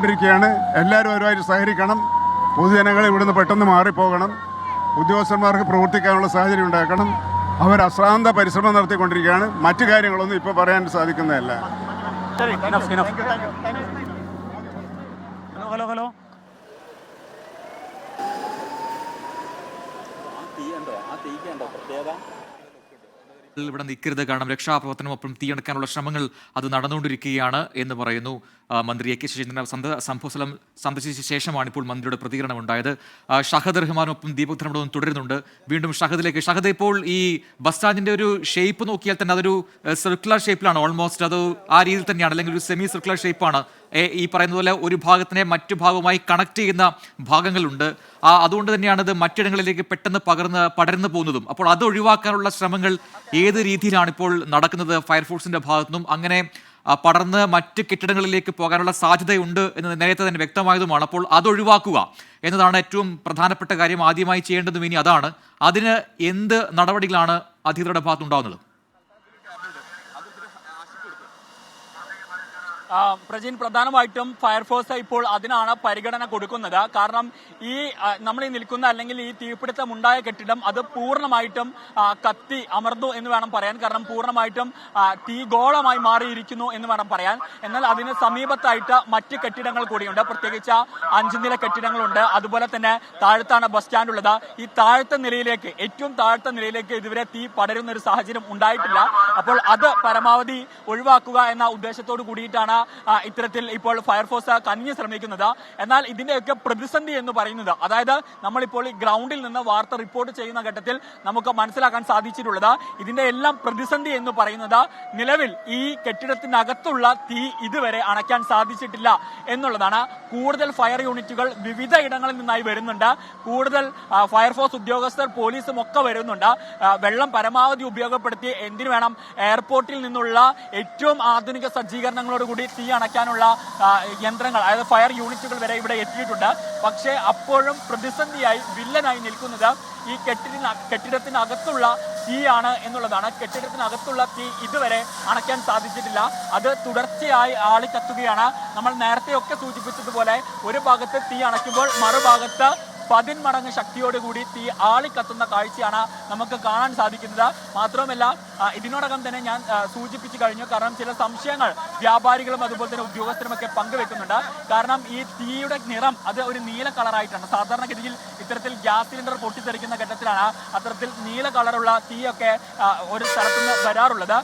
നടന്നുകൊണ്ടിരിക്കുകയാണ്. എല്ലാവരും അവരുമായിട്ട് സഹകരിക്കണം. പൊതുജനങ്ങൾ ഇവിടുന്ന് പെട്ടെന്ന് മാറിപ്പോകണം. ഉദ്യോഗസ്ഥന്മാർക്ക് പ്രവർത്തിക്കാനുള്ള സാഹചര്യം ഉണ്ടാക്കണം. അവർ അശ്രാന്ത പരിശ്രമം നടത്തിക്കൊണ്ടിരിക്കുകയാണ്. മറ്റു കാര്യങ്ങളൊന്നും ഇപ്പോൾ പറയാൻ സാധിക്കുന്നതല്ല. ഹലോ ഹലോ ഹലോ ആ തീയണ്ടോ ഹലോ ഹലോ ഇവിടെ നിൽക്കരുത്. കാരണം രക്ഷാപ്രവർത്തനമൊപ്പം തീയണക്കാനുള്ള ശ്രമങ്ങൾ അത് നടന്നുകൊണ്ടിരിക്കുകയാണ് എന്ന് പറയുന്നു മന്ത്രി എ കെ ശശീന്ദ്രൻ. സന്ദ- സംഭവസ്ഥലം സന്ദർശിച്ച ശേഷമാണ് ഇപ്പോൾ മന്ത്രിയുടെ പ്രതികരണം ഉണ്ടായത്. ഷഹദ് റഹ്മാനൊപ്പം ദീപക് ധർമ്മടവും തുടരുന്നുണ്ട്. വീണ്ടും ഷഹദിലേക്ക്. ഷഹദ് ഇപ്പോൾ ഈ ബസ് സ്റ്റാൻഡിന്റെ ഒരു ഷേപ്പ് നോക്കിയാൽ തന്നെ അതൊരു സർക്കുലർ ഷേപ്പിലാണ് ഓൾമോസ്റ്റ് അത് ആ രീതിയിൽ തന്നെയാണ്. അല്ലെങ്കിൽ ഒരു സെമി സർക്കുലർ ഷേപ്പാണ് ഈ പറയുന്ന പോലെ ഒരു ഭാഗത്തിനെ മറ്റു ഭാഗവുമായി കണക്ട് ചെയ്യുന്ന ഭാഗങ്ങളുണ്ട്. ആ അതുകൊണ്ട് തന്നെയാണ് ഇത് മറ്റിടങ്ങളിലേക്ക് പെട്ടെന്ന് പകർന്ന് പടർന്നു പോകുന്നതും. അപ്പോൾ അത് ഒഴിവാക്കാനുള്ള ശ്രമങ്ങൾ ഏത് രീതിയിലാണ് ഇപ്പോൾ നടക്കുന്നത്? ഫയർഫോഴ്സിന്റെ ഭാഗത്തുനിന്നും അങ്ങനെ പടർന്ന് മറ്റ് കെട്ടിടങ്ങളിലേക്ക് പോകാനുള്ള സാധ്യതയുണ്ട് എന്ന് നേരത്തെ തന്നെ വ്യക്തമായതുമാണ്. അപ്പോൾ അത് ഒഴിവാക്കുക എന്നതാണ് ഏറ്റവും പ്രധാനപ്പെട്ട കാര്യം ആദ്യമായി ചെയ്യേണ്ടതും ഇനി അതാണ്. അതിന് എന്ത് നടപടികളാണ് അധികൃതരുടെ ഭാഗത്തുണ്ടാവുന്നത് പ്രജിൻ പ്രധാനമായിട്ടും ഫയർഫോഴ്സ് ഇപ്പോൾ അതിനാണ് പരിഗണന കൊടുക്കുന്നത്. കാരണം ഈ നമ്മൾ ഈ നിൽക്കുന്ന അല്ലെങ്കിൽ ഈ തീപിടുത്തം ഉണ്ടായ കെട്ടിടം അത് പൂർണമായിട്ടും കത്തി അമർന്നു എന്ന് വേണം പറയാൻ. കാരണം പൂർണമായിട്ടും തീ ഗോളമായി മാറിയിരിക്കുന്നു എന്ന് വേണം പറയാൻ. എന്നാൽ അതിന് സമീപത്തായിട്ട് മറ്റ് കെട്ടിടങ്ങൾ കൂടിയുണ്ട്. പ്രത്യേകിച്ച് അഞ്ചു നില കെട്ടിടങ്ങളുണ്ട്. അതുപോലെ തന്നെ താഴത്താണ് ബസ് സ്റ്റാൻഡ് ഉള്ളത് ഈ താഴത്തെ നിലയിലേക്ക് ഏറ്റവും താഴത്തെ നിലയിലേക്ക് ഇതുവരെ തീ പടരുന്ന ഒരു സാഹചര്യം ഉണ്ടായിട്ടില്ല. അപ്പോൾ അത് പരമാവധി ഒഴിവാക്കുക എന്ന ഉദ്ദേശത്തോട് കൂടിയിട്ടാണ് ഇത്തരത്തിൽ ഇപ്പോൾ ഫയർഫോഴ്സ് കനിഞ്ഞു ശ്രമിക്കുന്നത്. എന്നാൽ ഇതിന്റെയൊക്കെ പ്രതിസന്ധി എന്ന് പറയുന്നത് അതായത് നമ്മളിപ്പോൾ ഈ ഗ്രൗണ്ടിൽ നിന്ന് വാർത്ത റിപ്പോർട്ട് ചെയ്യുന്ന ഘട്ടത്തിൽ നമുക്ക് മനസ്സിലാക്കാൻ സാധിച്ചിട്ടുള്ളത് ഇതിന്റെ എല്ലാം പ്രതിസന്ധി എന്ന് പറയുന്നത് നിലവിൽ ഈ കെട്ടിടത്തിനകത്തുള്ള തീ ഇതുവരെ അണയ്ക്കാൻ സാധിച്ചിട്ടില്ല എന്നുള്ളതാണ്. കൂടുതൽ ഫയർ യൂണിറ്റുകൾ വിവിധ ഇടങ്ങളിൽ നിന്നായി വരുന്നുണ്ട്. കൂടുതൽ ഫയർഫോഴ്സ് ഉദ്യോഗസ്ഥർ പോലീസും ഒക്കെ വരുന്നുണ്ട്. വെള്ളം പരമാവധി ഉപയോഗപ്പെടുത്തി എന്തിനു വേണം? എയർപോർട്ടിൽ നിന്നുള്ള ഏറ്റവും ആധുനിക സജ്ജീകരണങ്ങളോട് കൂടി തീ അണയ്ക്കാനുള്ള യന്ത്രങ്ങൾ അതായത് ഫയർ യൂണിറ്റുകൾ വരെ ഇവിടെ എത്തിയിട്ടുണ്ട്. പക്ഷേ അപ്പോഴും പ്രതിസന്ധിയായി വില്ലനായി നിൽക്കുന്നത് ഈ കെട്ടിട കെട്ടിടത്തിനകത്തുള്ള തീയാണ് എന്നുള്ളതാണ്. കെട്ടിടത്തിനകത്തുള്ള തീ ഇതുവരെ അണയ്ക്കാൻ സാധിച്ചിട്ടില്ല. അത് തുടർച്ചയായി ആളിക്കത്തുകയാണ്. നമ്മൾ നേരത്തെയൊക്കെ സൂചിപ്പിച്ചതുപോലെ ഒരു ഭാഗത്ത് തീ അണയ്ക്കുമ്പോൾ മറുഭാഗത്ത് പതിന്മടങ്ങ് ശക്തിയോടുകൂടി തീ ആളിക്കത്തുന്ന കാഴ്ചയാണ് നമുക്ക് കാണാൻ സാധിക്കുന്നത്. മാത്രമല്ല ഇതിനോടകം തന്നെ ഞാൻ സൂചിപ്പിച്ചു കഴിഞ്ഞു. കാരണം ചില സംശയങ്ങൾ വ്യാപാരികളും അതുപോലെ തന്നെ ഉദ്യോഗസ്ഥരും ഒക്കെ പങ്കുവെക്കുന്നുണ്ട്. കാരണം ഈ തീയുടെ നിറം അത് ഒരു നീല കളറായിട്ടാണ്. സാധാരണഗതിയിൽ ഇത്തരത്തിൽ ഗ്യാസ് സിലിണ്ടർ പൊട്ടിത്തെറിക്കുന്ന ഘട്ടത്തിലാണ് അത്തരത്തിൽ നീല കളറുള്ള തീയൊക്കെ ഒക്കെ ഒരു സ്ഥലത്തുനിന്ന് വരാറുള്ളത്.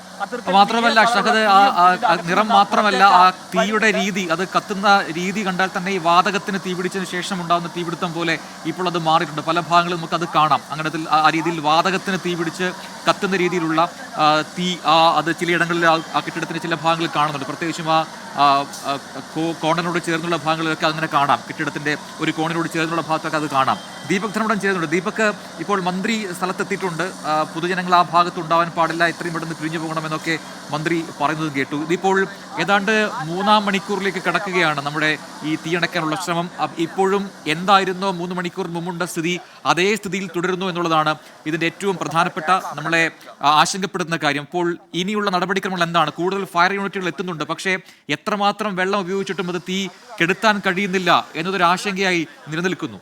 മാത്രമല്ല നീല ആ തീ ആ- ഇതിന്റെ ആ അകത്തുനിന്ന് നിറം മാത്രമല്ല ആ തീയുടെ രീതി അത് കത്തുന്ന രീതി കണ്ടാൽ തന്നെ ഈ വാതകത്തിന് തീപിടിച്ചതിന് ശേഷം ഉണ്ടാകുന്ന തീപിടുത്തം പോലെ ഇപ്പോൾ അത് മാറിയിട്ടുണ്ട്. പല ഭാഗങ്ങളും നമുക്ക് അത് കാണാം. അങ്ങനത്തിൽ ആ രീതിയിൽ വാതകത്തിന് തീപിടിച്ച് കത്തുന്ന രീതിയിലുള്ള തീ ആ അത് ചിലയിടങ്ങളിൽ ആ കെട്ടിടത്തിന്റെ ചില ഭാഗങ്ങളിൽ കാണുന്നുണ്ട്. പ്രത്യേകിച്ചും ആ കോണനോട് ചേർന്നുള്ള ഭാഗങ്ങളിലൊക്കെ അങ്ങനെ കാണാം. കെട്ടിടത്തിന്റെ ഒരു കോണിനോട് ചേർന്നുള്ള ഭാഗത്തൊക്കെ അത് കാണാം. ദീപക് ധർമ്മടം ചേരുന്നുണ്ട്. ദീപക് ഇപ്പോൾ മന്ത്രി സ്ഥലത്തെത്തിയിട്ടുണ്ട്. പൊതുജനങ്ങൾ ആ ഭാഗത്ത് ഉണ്ടാവാൻ പാടില്ല. ഇത്രയും പെട്ടെന്ന് പിരിഞ്ഞു പോകണമെന്നൊക്കെ മന്ത്രി പറയുന്നത് കേട്ടു. ഇതിപ്പോൾ ഏതാണ്ട് മൂന്നാം മണിക്കൂറിലേക്ക് കടക്കുകയാണ് നമ്മുടെ ഈ തീയണക്കാനുള്ള ശ്രമം. ഇപ്പോഴും എന്തായിരുന്നോ മൂന്ന് മണിക്കൂർ മുമ്പുണ്ട സ്ഥിതി അതേ സ്ഥിതിയിൽ തുടരുന്നു എന്നുള്ളതാണ് ഇതിന്റെ ഏറ്റവും പ്രധാനപ്പെട്ട നമ്മളെ ആ, ആശങ്കപ്പെടുത്തുന്ന കാര്യം. അപ്പോൾ ഇനിയുള്ള നടപടിക്രമങ്ങൾ എന്താണ്? കൂടുതൽ ഫയർ യൂണിറ്റുകൾ എത്തുന്നുണ്ട്. പക്ഷേ എത്രമാത്രം വെള്ളം ഉപയോഗിച്ചിട്ടും അത് തീ കെടുത്താൻ കഴിയുന്നില്ല എന്നതൊരു ആശങ്കയായി നിലനിൽക്കുന്നു.